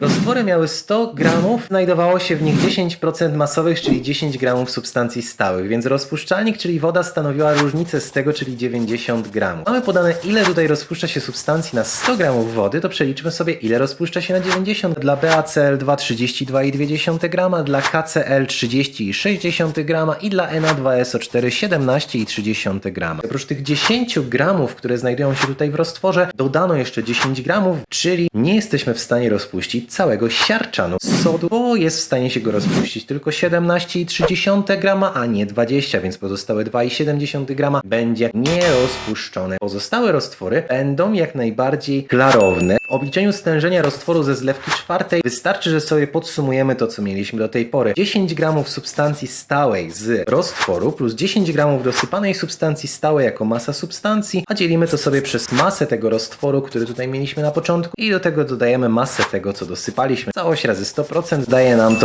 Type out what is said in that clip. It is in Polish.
Roztwory miały 100 gramów, znajdowało się w nich 10% masowych, czyli 10 gramów substancji stałych, więc rozpuszczalnik, czyli woda stanowiła różnicę z tego, czyli 90 gramów. Mamy podane ile tutaj rozpuszcza się substancji na 100 gramów wody, to przeliczmy sobie ile rozpuszcza się na 90. Dla BaCl2 32,2 grama, dla KCl 30,6 grama i dla Na2SO4 17,3 grama. Oprócz tych 10 gramów, które znajdują się tutaj w roztworze, dodano jeszcze 10 gramów, czyli nie jesteśmy w stanie rozpuścić całego siarczanu sodu, bo jest w stanie się go rozpuścić tylko 17,3 grama, a nie 20, więc pozostałe 2,7 grama będzie nierozpuszczone. Pozostałe roztwory będą jak najbardziej klarowne. Obliczeniu stężenia roztworu ze zlewki czwartej wystarczy, że sobie podsumujemy to, co mieliśmy do tej pory. 10 gramów substancji stałej z roztworu plus 10 gramów dosypanej substancji stałej jako masa substancji, a dzielimy to sobie przez masę tego roztworu, który tutaj mieliśmy na początku i do tego dodajemy masę tego, co dosypaliśmy. Całość razy 100% daje nam to